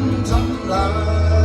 ันทำลาย